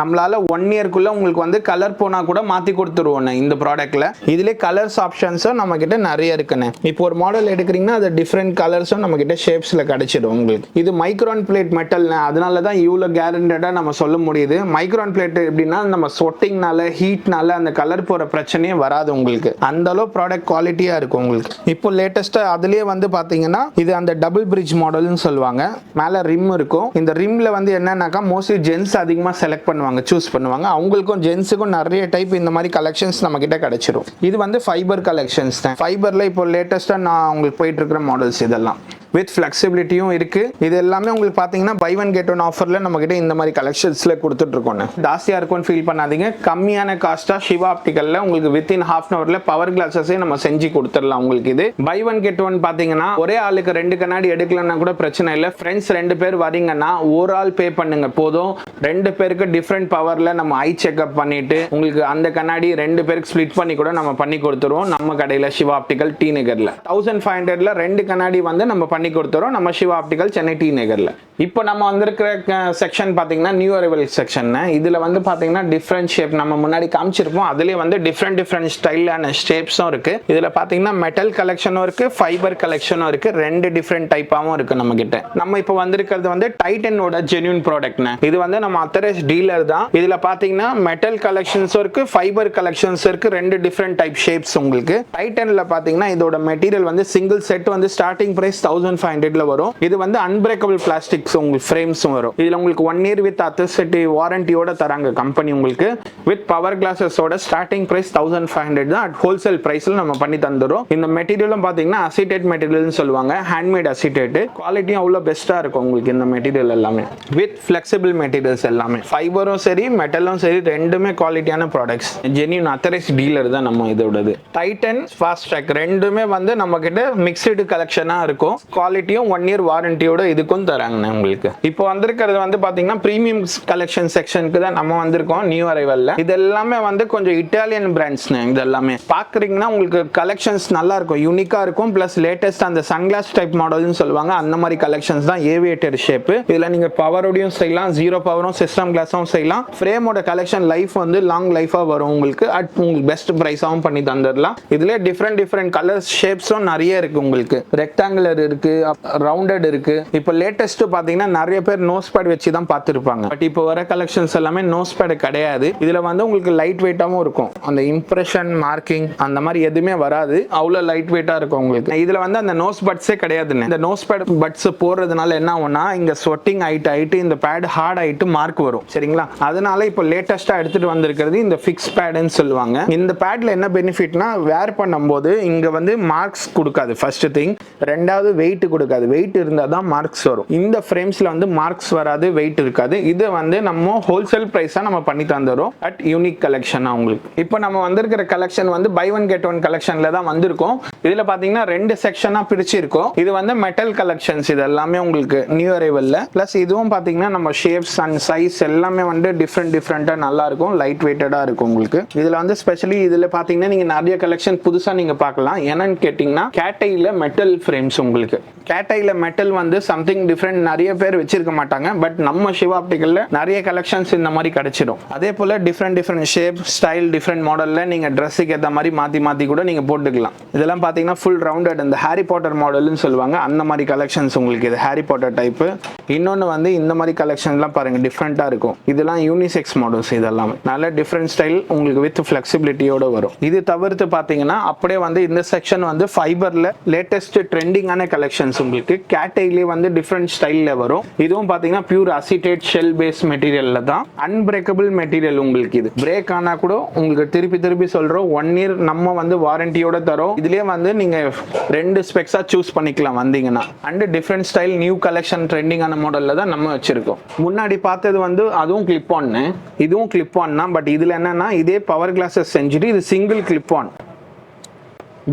நம்மளால ஒன் இயர்க்குள்ள உங்களுக்கு வந்து கலர் போனா கூட மாத்தி கொடுத்துருவோம் இந்த ப்ராடக்ட்ல இதுலேயே கலர்ஸ் ஆப்ஷன்ஸும் நம்ம கிட்ட நிறைய இருக்குண்ணே இப்போ ஒரு மாடல் எடுக்கிறீங்கன்னா அது டிஃப்ரெண்ட் கலர்ஸும் நம்ம கிட்ட ஷேப்ஸ்ல கிடைச்சிடும் உங்களுக்கு. இது மைக்ரான் பிளேட் மெட்டல்னு அதனால தான் இவ்வளோ கேரண்டடாக நம்ம சொல்ல முடியுது. மைக்ரான் பிளேட் எப்படின்னா நம்ம சொட்டிங்னால ஹீட்னால அந்த கலர் போகிற பிரச்சனையே வராது உங்களுக்கு. அந்த அளவு ப்ராடக்ட் குவாலிட்டியாக இருக்கும் உங்களுக்கு. இப்போ லேட்டஸ்ட்டாக அதுலேயே வந்து பார்த்தீங்கன்னா இது அந்த டபுள் பிரிட்ஜ் மாடல்னு சொல்லுவாங்க. மேலே ரிம் இருக்கும். இந்த ரிம்ல வந்து என்னன்னாக்கா மோஸ்ட்லி ஜென்ஸ் அதிகமாக செலக்ட் பண்ணுவாங்க சூஸ் பண்ணுவாங்க. அவங்களுக்கும் ஜென்ஸுக்கும் நிறைய டைப் இந்த மாதிரி கலெக்ஷன்ஸ் நம்ம கிட்ட கிடைச்சிரும். இது வந்து ஃபைபர் கலெக்ஷன்ஸ் தான். ஃபைபரில் இப்போ லேட்டஸ்ட்டாக நான் உங்களுக்கு போயிட்டு இருக்கிற மாடல்ஸ் இதெல்லாம். வித் ஃப்ளெக்சிபிலிட்டியும் இருக்கு. இது எல்லாமே உங்களுக்கு பார்த்தீங்கன்னா பை ஒன் கெட் ஒன் ஆஃபரில் நம்ம கிட்ட இந்த மாதிரி கலெக்ஷன்ஸில் கொடுத்துட்டு இருக்கோம். ஜாஸ்தியாக இருக்கும்னு ஃபீல் பண்ணாதீங்க. கம்மியான காஸ்ட்டாக சிவா ஆப்டிக்கலில் உங்களுக்கு வித்தின் ஹாஃப் அன் ஹவரில் பவர் கிளாஸஸே நம்ம செஞ்சு கொடுத்துடலாம் உங்களுக்கு இது. பை ஒன் கெட் ஒன் பார்த்தீங்கன்னா ஒரே ஆளுக்கு ரெண்டு கண்ணாடி எடுக்கலன்னா கூட பிரச்சனை இல்லை. ஃப்ரெண்ட்ஸ் ரெண்டு பேர் வரீங்கன்னா ஒரு ஆள் பே பண்ணுங்க போதும். ரெண்டு பேருக்கு டிஃப்ரெண்ட் பவரில் நம்ம ஐ செக்அப் பண்ணிட்டு உங்களுக்கு அந்த கண்ணாடி ரெண்டு பேருக்கு ஸ்ப்ளிட் பண்ணி கூட நம்ம பண்ணி கொடுத்துருவோம். நம்ம கடையில் சிவா ஆப்டிக்கல் டி நகரில் தௌசண்ட் ஃபைவ் ஹண்ட்ரட்ல ரெண்டு கண்ணாடி வந்து நம்ம பண்ணி கொடுத்துறோம் நம்ம சிவா ஆப்டிக்கல் சென்னை டி நகரில். இப்போ நம்ம வந்திருக்கிற செக்ஷன் பார்த்தீங்கன்னா நியூ அரைவல் செக்ஷன் இதில் வந்து பார்த்தீங்கன்னா டிஃப்ரெண்ட் ஷேப் நம்ம முன்னாடி காமிச்சிருப்போம். அதுலேயே வந்து டிஃப்ரெண்ட் டிஃப்ரெண்ட் ஸ்டைலான ஷேப்ஸும் இருக்கு. இதில் பார்த்தீங்கன்னா மெட்டல் கலெக்ஷனும் இருக்கு ஃபைபர் கலெக்ஷனும் இருக்கு. ரெண்டு டிஃப்ரெண்ட் டைப்பாகவும் இருக்கு நம்ம கிட்ட நம்ம இப்போ வந்திருக்கிறது வந்து டைட்டனோட ஜென்யூன் ப்ராடக்ட்னு இது வந்து நம்ம அத்தரைஸ் டீலர் தான். இதில் பார்த்தீங்கன்னா மெட்டல் கலெக்ஷன்ஸும் இருக்கு ஃபைபர் கலெக்ஷன்ஸ் இருக்கு. ரெண்டு டிஃப்ரெண்ட் டைப் ஷேப்ஸ் உங்களுக்கு. டைட்டனில் பார்த்தீங்கன்னா இதோட மெட்டீரியல் வந்து சிங்கிள் செட் வந்து ஸ்டார்டிங் பிரைஸ் தௌசண்ட் ஃபைவ் ஹண்ட்ரட்ல வரும். இது வந்து அன்பிரேக்கபிள் பிளாஸ்டிக்ஸ் உங்களுக்கு ஃப்ரேம்ஸும் வரும். இதில் உங்களுக்கு ஒன் இயர் வித் அத்தசிட்டி வாரண்டியோட தராங்க கம்பெனி உங்களுக்கு. With power கிளாஸஸோட starting price thousand five hundred தான். அட் ஹோல்சேல் பிரைஸில் நம்ம பண்ணி தந்துடும் இந்த மெட்டீரியலும் பார்த்தீங்கன்னா அசிடேட் மெட்டீரியல்னு சொல்லுவாங்க. ஹேண்ட்மேட் அசிடேட் குவாலிட்டியும் அவ்வளோ பெஸ்ட்டாக இருக்கும் உங்களுக்கு இந்த மெட்டீரியல் எல்லாமே. வித் ஃப்ளெக்சிபிள் மெட்டீரியல்ஸ் எல்லாமே. ஃபைபரும் சரி மெட்டலும் சரி ரெண்டுமே குவாலிட்டியான ப்ராடக்ட்ஸ் ஜெனியூன் அத்தரைஸ் டீலர் தான் நம்ம இதோடது டைட்டன் ஃபாஸ்ட் ட்ராக் ரெண்டுமே வந்து நம்ம கிட்ட மிக்சடு கலெக்ஷனாக இருக்கும். குவாலிட்டியும் ஒன் இயர் வாரண்டியோட இதுக்கும் தராங்கண்ணே உங்களுக்கு. இப்போ வந்திருக்கிறது வந்து பார்த்தீங்கன்னா ப்ரீமியம் கலெக்ஷன் செக்ஷனுக்கு தான் நம்ம வந்திருக்கோம் நியூ அரைவல்ல இது எல்லாமே வந்து கொஞ்சம் இட்டாலியன் பிராண்ட்ஸ்ண்ணே இது எல்லாமே பார்க்குறீங்கன்னா உங்களுக்கு கலெக்ஷன்ஸ் நல்லா இருக்கும் யூனிக்காக இருக்கும் ப்ளஸ் லேட்டஸ்ட் அந்த சன்கிளாஸ் டைப் மாடல்னு சொல்லுவாங்க அந்த மாதிரி கலெக்ஷன்ஸ் தான் ஏவியேட்டர் ஷேப்பு இதில் நீங்கள் பவரோடையும் செய்யலாம் ஜீரோ பவரும் சிஸ்டம் கிளாஸும் செய்யலாம். ஃப்ரேமோட கலெக்ஷன் லைஃப் வந்து லாங் லைஃபாக வரும் உங்களுக்கு. அட் உங்களுக்கு பெஸ்ட் ப்ரைஸாகவும் பண்ணி தந்துடலாம் இதில் டிஃப்ரெண்ட் டிஃப்ரெண்ட் கலர்ஸ் ஷேப்ஸும் நிறைய இருக்குது உங்களுக்கு. ரெக்டாங்குலர் ரவுண்டட் இருக்கு. இப்போ லேட்டஸ்ட் பார்த்தீங்கன்னா நிறைய பேர் நோஸ் பேட் வச்சு தான் பார்த்துருப்பாங்க. பட் இப்போ வர கலெக்ஷன்ஸ் எல்லாமே நோஸ் பேடு கிடையாது. இதில் வந்து உங்களுக்கு லைட் வெயிட்டாகவும் இருக்கும். அந்த இம்ப்ரெஷன் மார்க்கிங் அந்த மாதிரி எதுவுமே வராது. அவ்வளோ லைட் வெயிட்டாக இருக்கும் உங்களுக்கு. இதில் வந்து அந்த நோஸ் பட்ஸே கிடையாதுன்னு இந்த நோஸ் பேட் பட்ஸ் போடுறதுனால என்ன ஆகும்னா இங்கே ஸ்வெட்டிங் ஹைட் ஆயிட்டு இந்த பேட் ஹார்ட் ஆயிட்டு மார்க் வரும். சரிங்களா? அதனால இப்போ லேட்டஸ்ட்டாக எடுத்துட்டு வந்திருக்கிறது இந்த ஃபிக்ஸ் பேடுன்னு சொல்லுவாங்க. இந்த பேட்ல என்ன பெனிஃபிட்னா வேர் பண்ணும்போது இங்கே வந்து மார்க்ஸ் கொடுக்காது. ஃபர்ஸ்ட் திங் ரெண்டாவது வெயிட் கொடுக்காது. வெயிட் இருந்தால் தான் மார்க்ஸ் வரும். இந்த ஃப்ரேம்ஸில் வந்து மார்க்ஸ் வராது வெயிட் இருக்காது. இது வந்து நம்ம ஹோல்சேல் ப்ரைஸாக நம்ம பண்ணி தந்துடும் அட் யூனிக் கலெக்ஷனாக உங்களுக்கு. இப்போ நம்ம வந்திருக்கிற கலெக்ஷன் வந்து பை ஒன் கெட் ஒன் கலெக்ஷனில் தான் வந்திருக்கோம். இதில் பார்த்தீங்கன்னா ரெண்டு செக்ஷனாக பிரிச்சிருக்கோம். இது வந்து மெட்டல் கலெக்ஷன்ஸ் இது எல்லாமே உங்களுக்கு நியூ அரைவலில் ப்ளஸ் இதுவும் பார்த்தீங்கன்னா நம்ம ஷேப்ஸ் அண்ட் சைஸ் எல்லாமே வந்து டிஃப்ரெண்ட் டிஃப்ரெண்ட்டாக நல்லா இருக்கும். லைட் வெயிட்டடாக இருக்கும் உங்களுக்கு. இதில் வந்து ஸ்பெஷலி இதில் பார்த்தீங்கன்னா நீங்கள் நிறைய கலெக்ஷன் புதுசாக நீங்கள் பார்க்கலாம். என்னன்னு கேட்டிங்கன்னா கேட்டையில் மெட்டல் ஃப்ரேம்ஸ் உங்களுக்கு. கேட்டையில் மெட்டல் வந்து சம்திங் டிஃப்ரெண்ட் நிறைய பேர் வச்சிருக்க மாட்டாங்க. பட் நம்ம சிவா ஆப்டிக்கலில் நிறைய கலெக்ஷன்ஸ் இந்த மாதிரி கிடைச்சிடும். அதே போல் different different shape style different மாடலில் நீங்கள் ட்ரெஸ்ஸுக்கு ஏற்ற மாதிரி மாற்றி மாற்றி கூட நீங்கள் போட்டுக்கலாம். இதெல்லாம் பார்த்தீங்கன்னா ஃபுல் ரவுண்டட் இந்த ஹாரி பாட்டர் மாடல்னு சொல்லுவாங்க. அந்த மாதிரி கலெக்ஷன்ஸ் உங்களுக்கு இது ஹாரி பாட்டர் டைப்பு இன்னொன்று வந்து இந்த மாதிரி கலெக்ஷன்லாம் பாருங்கள் டிஃப்ரெண்ட்டாக இருக்கும். இதெல்லாம் யூனிசெக்ஸ் மாடல்ஸ் இதெல்லாம். நல்ல டிஃப்ரெண்ட் ஸ்டைல் உங்களுக்கு வித் ஃப்ளெக்சிபிலிட்டியோடு வரும். இது தவிர்த்து பார்த்தீங்கன்னா அப்படியே வந்து இந்த செக்ஷன் வந்து ஃபைபரில் லேட்டஸ்ட் ட்ரெண்டிங்கான கலெக்ஷன் கலெக்ஷன்ஸ் உங்களுக்கு கேட்டைலே வந்து டிஃப்ரெண்ட் ஸ்டைலில் வரும். இதுவும் பார்த்தீங்கன்னா பியூர் அசிட்டேட் ஷெல் பேஸ் மெட்டீரியலில் தான். அன்பிரேக்கபிள் மெட்டீரியல் உங்களுக்கு இது. பிரேக் ஆனால் கூட உங்களுக்கு திருப்பி திருப்பி சொல்கிறோம் ஒன் இயர் நம்ம வந்து வாரண்டியோட தரோம். இதுலேயே வந்து நீங்கள் ரெண்டு ஸ்பெக்ஸாக சூஸ் பண்ணிக்கலாம் வந்தீங்கன்னா. And different style new collection ட்ரெண்டிங்கான மாடலில் தான் நம்ம வச்சுருக்கோம். முன்னாடி பார்த்தது வந்து அதுவும் கிளிப் ஆன்னு இதுவும் கிளிப் ஆன் தான். பட் இதில் என்னென்னா இதே பவர் கிளாஸஸ் செஞ்சுட்டு இது single clip on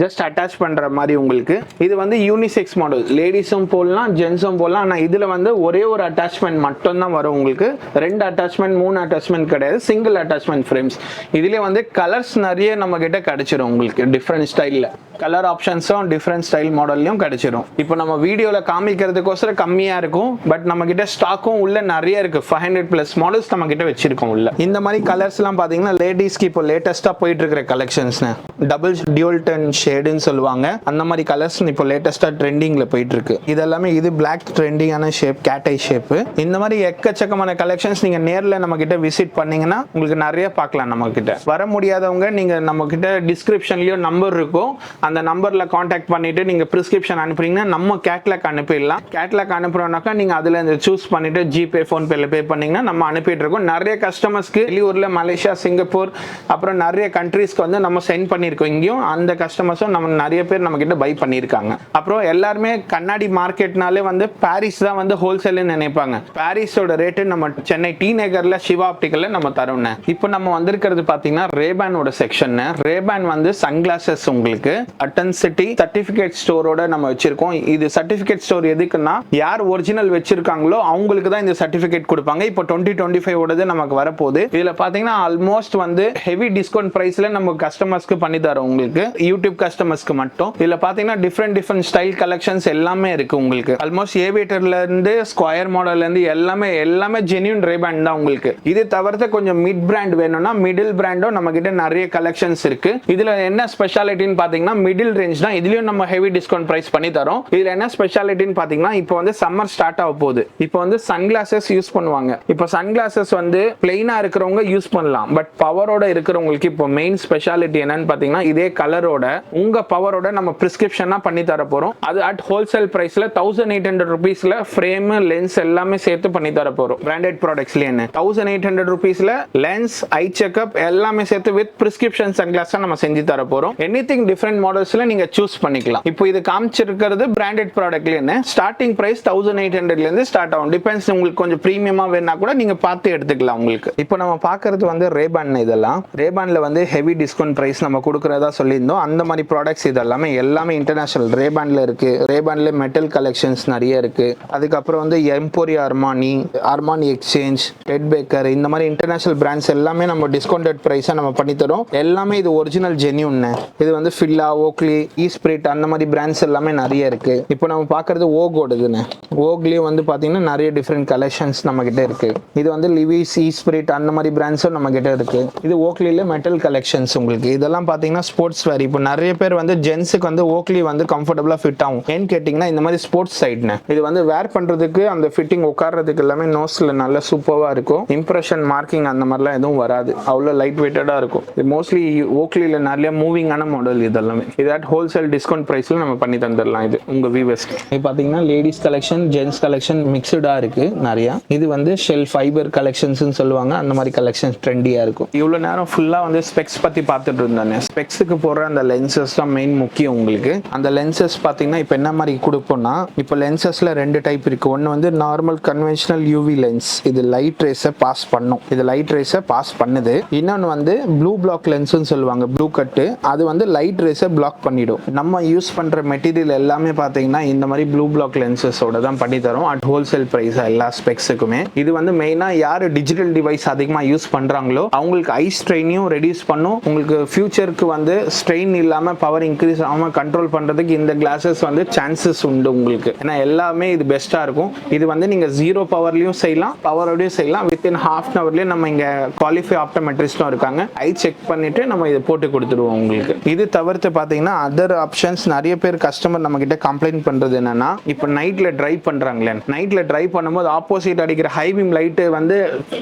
just attach பண்ணுற மாதிரி உங்களுக்கு. இது வந்து யூனிசெக்ஸ் மாடல் லேடிஸும் போடலாம் ஜென்ஸும் போடலாம். ஆனால் இதில் வந்து ஒரே ஒரு அட்டாச்மெண்ட் மட்டும்தான் வரும் உங்களுக்கு. ரெண்டு அட்டாச்மெண்ட் மூணு அட்டாச்மெண்ட் கிடையாது. சிங்கிள் அட்டாச்மெண்ட் ஃப்ரேம்ஸ் இதுலேயே வந்து கலர்ஸ் நிறைய நம்ம கிட்ட கிடைச்சிரும் உங்களுக்கு. டிஃப்ரெண்ட் ஸ்டைலில் கலர் ஆப்ஷன்ஸும் டிஃப்ரெண்ட் ஸ்டைல் மாடல்லையும் கிடைச்சிரும். இப்போ நம்ம வீடியோவில் காமிக்கிறதுக்கோசரம் கம்மியாக இருக்கும் பட் நம்ம கிட்ட ஸ்டாக்கும் உள்ள நிறைய இருக்கு. ஃபைவ் ஹண்ட்ரட் ப்ளஸ் மாடல்ஸ் நம்ம கிட்ட வச்சிருக்கோம் உள்ள. இந்த மாதிரி கலர்ஸ்லாம் பார்த்தீங்கன்னா லேடிஸ்க்கு இப்போ லேட்டஸ்ட்டாக போயிட்டு இருக்கிற கலெக்ஷன்ஸ்னு டபுள் டியூல் டென் ஷேடுன்னு சொல்லுவாங்க. அந்த மாதிரி கலர்ஸ் இப்போ லேட்டஸ்ட்டாக ட்ரெண்டிங்கில் போயிட்டு இருக்கு. இது எல்லாமே இது பிளாக் ட்ரெண்டிங்கான ஷேப் கேட்டை ஷேப்பு இந்த மாதிரி எக்கச்சக்கமான கலெக்ஷன்ஸ் நீங்கள் நேரில் நம்ம கிட்ட விசிட் பண்ணீங்கன்னா உங்களுக்கு நிறைய பார்க்கலாம் நம்ம கிட்ட. வர முடியாதவங்க நீங்கள் நம்ம கிட்ட டிஸ்கிரிப்ஷன்லயும் நம்பர் இருக்கும் அந்த நம்பர்ல காண்டாக்ட் பண்ணிட்டு நீங்க பிரிஸ்கிரிப்ஷன் அனுப்புறீங்கன்னா நம்ம கேட்லாக் அனுப்பிடலாம். கேட்லாக் அனுப்புறோம்னாக்கா நீங்க அதுல இந்த சூஸ் பண்ணிட்டு ஜிபே ஃபோன்பேயில் பே பண்ணீங்கன்னா நம்ம அனுப்பிட்டு இருக்கோம். நிறைய கஸ்டமர்ஸ்க்கு வெளியூர்ல மலேசியா சிங்கப்பூர் அப்புறம் நிறைய கண்ட்ரீஸ்க்கு வந்து நம்ம சென்ட் பண்ணியிருக்கோம். இங்கேயும் அந்த கஸ்டமர்ஸும் நம்ம நிறைய பேர் நம்ம கிட்ட பை பண்ணியிருக்காங்க. அப்புறம் எல்லாருமே கண்ணாடி மார்க்கெட்னாலே வந்து பாரிஸ் தான் வந்து ஹோல்சேல்னு நினைப்பாங்க. பாரிஸோட ரேட்டு நம்ம சென்னை டி நகர்ல சிவா ஆப்டிக்கல்ல நம்ம தரோம்னு இப்போ நம்ம வந்திருக்கிறது பாத்தீங்கன்னா ரேபானோட செக்ஷன் ரேபேன் வந்து சன்கிளாசஸ் உங்களுக்கு. அட்டன்சிட்டி சர்டிஃபிகேட் சர்டிபிகேட் ஸ்டோரோட நம்ம வச்சிருக்கோம். இது சர்டிபிகேட் ஸ்டோர் எதுக்குன்னா யார் ஒரிஜினல் வச்சிருக்காங்களோ அவங்களுக்கு தான் இந்த சர்டிபிகேட் கொடுப்பாங்க. இப்போ டுவெண்ட்டி டுவெண்ட்டி ஃபைவ் ஓடது நமக்கு வரப்போகுது. இதுல பாத்தீங்கன்னா ஆல்மோஸ்ட் வந்து ஹெவி டிஸ்கவுண்ட் பிரைஸ்ல நம்ம கஸ்டமர்ஸ்க்கு பண்ணி தரோம் உங்களுக்கு. யூடியூப் கஸ்டமர்ஸ்க்கு மட்டும். இதுல பாத்தீங்கன்னா டிஃப்ரெண்ட் டிஃப்ரெண்ட் ஸ்டைல் கலெக்ஷன்ஸ் எல்லாமே இருக்கு உங்களுக்கு. ஆல்மோஸ்ட் ஏவியேட்டர்ல இருந்து ஸ்கொயர் மாடல்ல இருந்து எல்லாமே எல்லாமே ஜென்யூன் ரேபேண்ட் தான் உங்களுக்கு. இது தவிர்த்து கொஞ்சம் மிட் பிராண்ட் வேணும்னா மிடில் பிராண்டும் நம்ம கிட்ட நிறைய கலெக்ஷன்ஸ் இருக்கு. இதுல என்ன ஸ்பெஷாலிட்டின்னு பாத்தீங்கன்னா மிடில் ரேஞ்ச் தான் இதுலயும் நம்ம ஹெவி டிஸ்கவுண்ட் பிரைஸ் பண்ணி தரோம். இதுல என்ன ஸ்பெஷாலிட்டின்னு பாத்தீங்கன்னா இப்போ வந்து சம்மர் ஸ்டார்ட் ஆக போகுது. இப்போ வந்து சன்கிளாசஸ் யூஸ் பண்ணுவாங்க. இப்போ சன்கிளாசஸ் வந்து பிளெயினா இருக்கிறவங்க யூஸ் பண்ணலாம். பட் பவரோட இருக்கிறவங்களுக்கு இப்போ மெயின் ஸ்பெஷாலிட்டி என்னன்னு பாத்தீங்கன்னா இதே கலரோட உங்க பவரோட நம்ம பிரிஸ்கிரிப்ஷனா பண்ணி தர போறோம். அது அட் ஹோல்சேல் பிரைஸ்ல தௌசண்ட் எயிட் ஹண்ட்ரட் ருபீஸ்ல ஃப்ரேம் லென்ஸ் எல்லாமே சேர்த்து பண்ணி தர போறோம். பிராண்டட் ப்ராடக்ட்ஸ்ல தௌசண்ட் எயிட் ஹண்ட்ரட் ருபீஸ்ல லென்ஸ் ஐ செக்அப் எல்லாமே சேர்த்து வித் பிரிஸ்கிரிப்ஷன் சன்கிளாஸ் நம்ம செஞ்சு தர போறோம். எனி திங் டிஃப்ரெண்ட் மாடல்ஸ்ல நீங்க சூஸ் பண்ணிக்கலாம். இப்போ இது காமிச்சிருக்கிறது பிராண்டட் ப்ராடக்ட்ல ஸ்டார்டிங் பிரைஸ் தௌசண்ட் எயிட் ஹண்ட்ரட்ல இருந்து ஸ்டார்ட் ஆகும். டிபெண்ட்ஸ் உங்களுக்கு கொஞ்சம் ப்ரீமியமாக வேணா கூட நீங்க பார்த்து எடுத்துக்கலாம் உங்களுக்கு. இப்போ நம்ம பார்க்கறது வந்து ரேபான் இதெல்லாம். ரேபான்ல வந்து ஹெவி டிஸ்கவுண்ட் பிரைஸ் நம்ம கொடுக்கறதா சொல்லியிருந்தோம். அந்த மாதிரி ப்ராடக்ட்ஸ் இது எல்லாமே இன்டர்நேஷனல் ரேபான்ல இருக்கு. ரேபான்ல மெட்டல் கலெக்ஷன்ஸ் நிறைய இருக்கு. அதுக்கப்புறம் வந்து Emporio Armani Armani Exchange Ted Baker இந்த மாதிரி இன்டர்நேஷனல் பிராண்ட்ஸ் எல்லாமே நம்ம டிஸ்கவுண்டட் ப்ரைஸாக நம்ம பண்ணி தரோம் எல்லாமே இது ஒரிஜினல் ஜென்யூன்னு இது வந்து ஃபில்லா ஓக்லி ஈஸ்பிரிட் அந்த மாதிரி பிராண்ட்ஸ் எல்லாமே நிறைய இருக்கு. இப்போ நம்ம பார்க்கறது ஓகோடுதுன்னு ஓக்லேயும் வந்து பார்த்தீங்கன்னா நிறைய டிஃப்ரெண்ட் கலெக்ஷன்ஸ் நம்ம கிட்ட இருக்கு. இது வந்து லிவிஸ் ஈஸ்பிரிட் அந்த மாதிரி பிராண்ட்ஸும் நம்ம கிட்ட இருக்கு. இது ஓக்லியில் மெட்டல் கலெக்ஷன்ஸ் உங்களுக்கு. இதெல்லாம் பார்த்தீங்கன்னா ஸ்போர்ட்ஸ் வேர் இப்போ நிறைய பேர் வந்து ஜென்ஸுக்கு வந்து ஓக்லி வந்து கம்ஃபர்டபுளாக ஃபிட் ஆகும். ஏன்னு கேட்டிங்கன்னா இந்த மாதிரி ஸ்போர்ட்ஸ் சைட்னு இது வந்து வேர் பண்ணுறதுக்கு அந்த ஃபிட்டிங் உட்கார்றதுக்கு எல்லாமே நோஸில் நல்ல சூப்பராக இருக்கும். இம்ப்ரெஷன் மார்க்கிங் அந்த மாதிரிலாம் எதுவும் வராது. அவ்வளோ லைட் வெயிட்டடாக இருக்கும். இது மோஸ்ட்லி ஓக்லியில் நிறைய மூவிங்கான மாடல் இதெல்லாமே. இது அட் ஹோல்சேல் டிஸ்கவுண்ட் ப்ரைஸில் நம்ம பண்ணி தந்துடலாம் இது உங்கள் வியூவர்ஸ்க்கு இது பார்த்தீங்கன்னா லேடிஸ் கலெக்ஷன் ஜென்ஸ் கலெக்ஷன் மிக்சடாக இருக்குது நிறையா. இது வந்து ஷெல் ஃபைபர் கலெக்ஷன்ஸ்னு சொல்லுவாங்க. அந்த மாதிரி கலெக்ஷன்ஸ் ட்ரெண்டியாக இருக்கும். இவ்வளோ நேரம் ஃபுல்லாக வந்து ஸ்பெக்ஸ் பற்றி பார்த்துட்டு இருந்தானே. ஸ்பெக்ஸுக்கு போடுற அந்த லென்சஸ் தான் மெயின் முக்கியம் உங்களுக்கு. அந்த லென்சஸ் பார்த்தீங்கன்னா இப்போ என்ன மாதிரி கொடுப்போம்னா இப்போ லென்சஸில் ரெண்டு டைப் இருக்குது ஒன்று வந்து நார்மல் கன்வென்ஷனல் யூவி லென்ஸ் இது லைட் ரேஸை பாஸ் பண்ணும். இது லைட் ரேஸை பாஸ் பண்ணுது. இன்னொன்று வந்து ப்ளூ பிளாக் லென்ஸ்னு சொல்லுவாங்க. ப்ளூ கட்டு அது வந்து லைட் ரேஸை பிளாக் பண்ணிடும். நம்ம யூஸ் பண்ற மெட்டீரியல் எல்லாமே பாத்தீங்கன்னா இந்த மாதிரி ப்ளூ பிளாக் லென்சஸோட தான் பண்ணி தரும். அட் ஹோல்சேல் பிரைஸ் எல்லா ஸ்பெக்ஸுக்குமே இது வந்து மெயினா யாரு டிஜிட்டல் டிவைஸ் அதிகமா யூஸ் பண்றாங்களோ அவங்களுக்கு ஐ ஸ்ட்ரெயினையும் ரெடியூஸ் பண்ணும். உங்களுக்கு ஃபியூச்சருக்கு வந்து ஸ்ட்ரெயின் இல்லாம பவர் இன்க்ரீஸ் ஆகாம கண்ட்ரோல் பண்றதுக்கு இந்த கிளாஸஸ் வந்து சான்சஸ் உண்டு உங்களுக்கு. ஏன்னா எல்லாமே இது பெஸ்டா இருக்கும். இது வந்து நீங்க ஜீரோ பவர்லயும் செய்யலாம் பவரோடயும் செய்யலாம். வித்தின் ஹாஃப் அன் ஹவர்லயே நம்ம இங்க குவாலிஃபை ஆப்டமெட்ரிஸ்டும் இருக்காங்க. ஐ செக் பண்ணிட்டு நம்ம இதை போட்டு கொடுத்துருவோம் உங்களுக்கு. இது தவிர்த்து பார்த்தீங்கன்னா அதர் ஆப்ஷன்ஸ் நிறைய பேர் கஸ்டமர் நம்ம கிட்ட கம்ப்ளைண்ட் பண்ணுறது என்னன்னா இப்போ நைட்டில் ட்ரைவ் பண்ணுறாங்களே நைட்டில் ட்ரைவ் பண்ணும்போது ஆப்போசிட் அடிக்கிற ஹை பீம் லைட்டு வந்து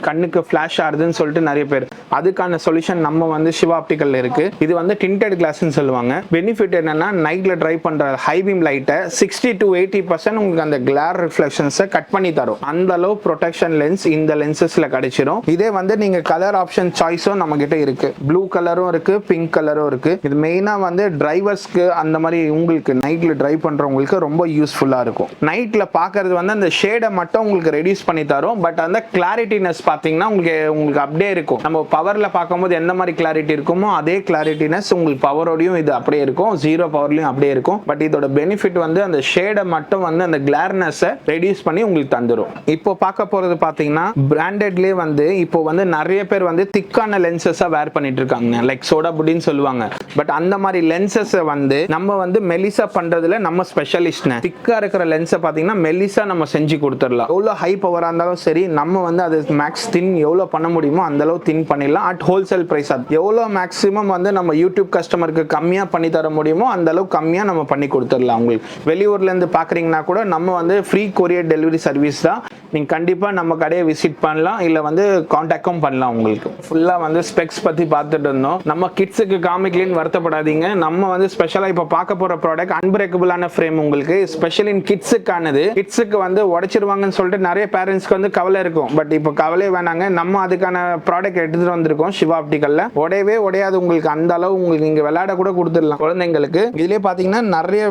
கண்ணுக்கு ஃப்ளாஷ் ஆகுதுன்னு சொல்லிட்டு நிறைய பேர். அதுக்கான சொல்யூஷன் நம்ம வந்து சிவா ஆப்டிக்கல் இருக்கு. இது வந்து டிண்டட் கிளாஸ்னு சொல்லுவாங்க. பெனிஃபிட் என்னன்னா நைட்டில் ட்ரைவ் பண்ணுற ஹை பீம் லைட்டை சிக்ஸ்டி டு எயிட்டி பர்சன்ட் உங்களுக்கு அந்த கிளார் ரிஃப்ளெக்ஷன்ஸை கட் பண்ணி தரும். அந்த அளவு ப்ரொடெக்ஷன் லென்ஸ் இந்த லென்சஸில் கிடைச்சிரும். இதே வந்து நீங்கள் கலர் ஆப்ஷன் சாய்ஸும் நம்ம கிட்ட இருக்கு. ப்ளூ கலரும் இருக்கு பிங்க் கலரும் இருக்கு. இது மெயினாக வந்து டிரைவர்ஸ்க்கு அந்த மாதிரி உங்களுக்கு நைட்டில் டிரைவ் பண்ணுறவங்களுக்கு ரொம்ப யூஸ்ஃபுல்லாக இருக்கும். நைட்டில் பார்க்கறது வந்து அந்த ஷேடை மட்டும் உங்களுக்கு ரெடியூஸ் பண்ணி தரும். பட் அந்த கிளாரிட்டினஸ் பார்த்தீங்கன்னா உங்களுக்கு உங்களுக்கு அப்படியே இருக்கும். நம்ம பவரில் பார்க்கும்போது எந்த மாதிரி கிளாரிட்டி இருக்குமோ அதே கிளாரிட்டினஸ் உங்களுக்கு பவரோடையும் இது அப்படியே இருக்கும். ஜீரோ பவர்லையும் அப்படியே இருக்கும். பட் இதோட பெனிஃபிட் வந்து அந்த ஷேடை மட்டும் வந்து அந்த கிளார்னஸை ரெடியூஸ் பண்ணி உங்களுக்கு தந்துடும் இப்போ பார்க்க போகிறது பார்த்தீங்கன்னா பிராண்டட்லேயே வந்து இப்போ வந்து நிறைய பேர் வந்து திக்கான லென்சஸாக வேர் பண்ணிட்டு இருக்காங்க. லைக் சோடா புடின்னு சொல்லுவாங்க. பட் அந்த மாதிரி லென்ஸ் லென்சஸை வந்து நம்ம வந்து மெலிசா பண்றதுல நம்ம ஸ்பெஷலிஸ்ட் திக்கா இருக்கிற லென்ஸை பாத்தீங்கன்னா மெலிசா நம்ம செஞ்சு கொடுத்துடலாம். எவ்வளோ ஹை பவரா இருந்தாலும் சரி நம்ம வந்து அது மேக்ஸ் தின் எவ்வளோ பண்ண முடியுமோ அந்த அளவு தின் பண்ணிடலாம். அட் ஹோல்சேல் பிரைஸ் அது. எவ்வளோ மேக்ஸிமம் வந்து நம்ம யூடியூப் கஸ்டமருக்கு கம்மியா பண்ணி தர முடியுமோ அந்த அளவு கம்மியா நம்ம பண்ணி கொடுத்துடலாம் உங்களுக்கு. வெளியூர்ல இருந்து பாக்குறீங்கன்னா கூட நம்ம வந்து ஃப்ரீ கொரியர் டெலிவரி சர்வீஸ் தான். நீங்க கண்டிப்பா நம்ம கடையை விசிட் பண்ணலாம். இல்ல வந்து காண்டாக்டும் பண்ணலாம் உங்களுக்கு. ஃபுல்லா வந்து ஸ்பெக்ஸ் பத்தி பார்த்துட்டு இருந்தோம். நம்ம கிட்ஸுக்கு காமிக்கலன்னு வருத்தப்படாதீங்க. நம்ம நம்ம வந்து ஸ்பெஷலா இப்போ பார்க்க போற ப்ராடக்ட் அன்பிரேக்கபிளான ஃப்ரேம் உங்களுக்கு ஸ்பெஷல் இன் கிட்ஸுக்கானது கிட்ஸுக்கு வந்து உடைச்சிருவாங்கன்னு சொல்லிட்டு நிறைய பேரண்ட்ஸ்க்கு வந்து கவலை இருக்கும். பட் இப்போ கவலையே வேணாங்க. நம்ம அதுக்கான ப்ராடக்ட் எடுத்துட்டு வந்திருக்கோம் சிவா ஆப்டிக்கல்ல உடையவே உடையாது உங்களுக்கு. அந்த அளவு உங்களுக்கு நீங்க விளையாட கூட கொடுத்துடலாம் குழந்தைங்களுக்கு. இதுலயே பாத்தீங்கன்னா நிறைய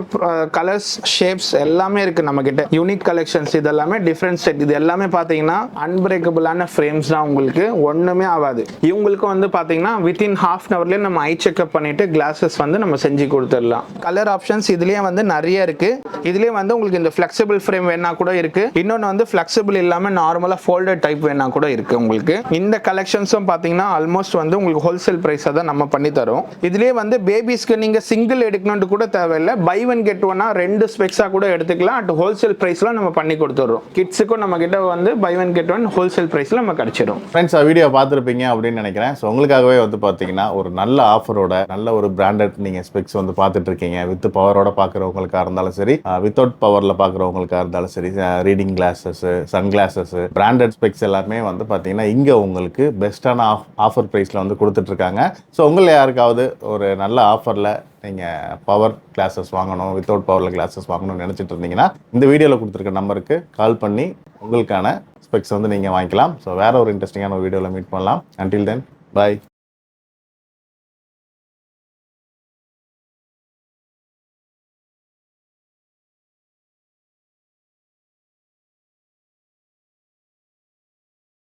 கலர்ஸ் ஷேப்ஸ் எல்லாமே இருக்கு நம்ம கிட்ட யூனிக் கலெக்ஷன்ஸ் இது எல்லாமே டிஃப்ரெண்ட் செட் இது எல்லாமே பாத்தீங்கன்னா அன்பிரேக்கபிளான ஃப்ரேம்ஸ் தான் உங்களுக்கு. ஒண்ணுமே ஆகாது. இவங்களுக்கு வந்து பாத்தீங்கன்னா வித்தின் ஹாஃப் அன் ஹவர்லேயே நம்ம ஐ செக்அப் பண்ணிட்டு கிளாஸஸ் வந்து நம்ம செஞ்சு கொடுத்துடலாம். கலர் ஆப்ஷன்ஸ் இதுலயே வந்து நிறைய இருக்கு. இதுலயே வந்து உங்களுக்கு இந்த ஃபிளெக்சிபிள் ஃப்ரேம் வேணா கூட இருக்கு. இன்னொன்று வந்து ஃபிளெக்சிபிள் இல்லாம நார்மலா ஃபோல்டட் டைப் வேணா கூட இருக்கு உங்களுக்கு. இந்த கலெக்ஷன்ஸும் பாத்தீங்கன்னா ஆல்மோஸ்ட் வந்து உங்களுக்கு ஹோல்சேல் பிரைஸை தான் நம்ம பண்ணி தரோம். இதுலயே வந்து பேபிஸ்க்கு நீங்க சிங்கிள் எடுக்கணும்னு கூட தேவையில்லை. பை ஒன் கெட் ஒன்னா ரெண்டு ஸ்பெக்ஸா கூட எடுத்துக்கலாம். அட் ஹோல்சேல் பிரைஸ்ல நம்ம பண்ணி கொடுத்துறோம். கிட்ஸுக்கும் நம்ம கிட்ட வந்து buy one get one wholesale பிரைஸ்ல நம்ம கிடைச்சிடும் ஃப்ரெண்ட்ஸ் வீடியோ பார்த்துருப்பீங்க அப்படின்னு நினைக்கிறேன். ஸோ உங்களுக்காகவே வந்து பார்த்தீங்கன்னா ஒரு நல்ல ஆஃபரோட நல்ல ஒரு பிராண்டட் நீங்கள் ஸ்பெக்ஸ் வந்து பார்த்துட்டு இருக்கீங்க. வித் பவரோட பார்க்குறவங்களுக்காக இருந்தாலும் சரி வித்தவுட் பவரில் பார்க்குறவங்களுக்காக இருந்தாலும் சரி reading glasses sun glasses branded specs எல்லாமே வந்து பார்த்தீங்கன்னா இங்கே உங்களுக்கு பெஸ்ட்டான ஆஃப் ஆஃபர் ப்ரைஸில் வந்து கொடுத்துட்ருக்காங்க ஸோ உங்களை யாருக்காவது ஒரு நல்ல ஆஃபரில் நீங்கள் பவர் கிளாஸஸ் வாங்கணும் வித்தவுட் பவரில் கிளாஸஸ் வாங்கணும்னு நினச்சிட்டு இருந்தீங்கன்னா இந்த வீடியோவில் கொடுத்துருக்க நம்பருக்கு கால் பண்ணி உங்களுக்கான ஸ்பெக்ஸ் வந்து நீங்கள் வாங்கிக்கலாம். ஸோ வேற ஒரு இன்ட்ரெஸ்டிங்கான ஒரு வீடியோவில் மீட் பண்ணலாம். அன்டில் தென் பாய்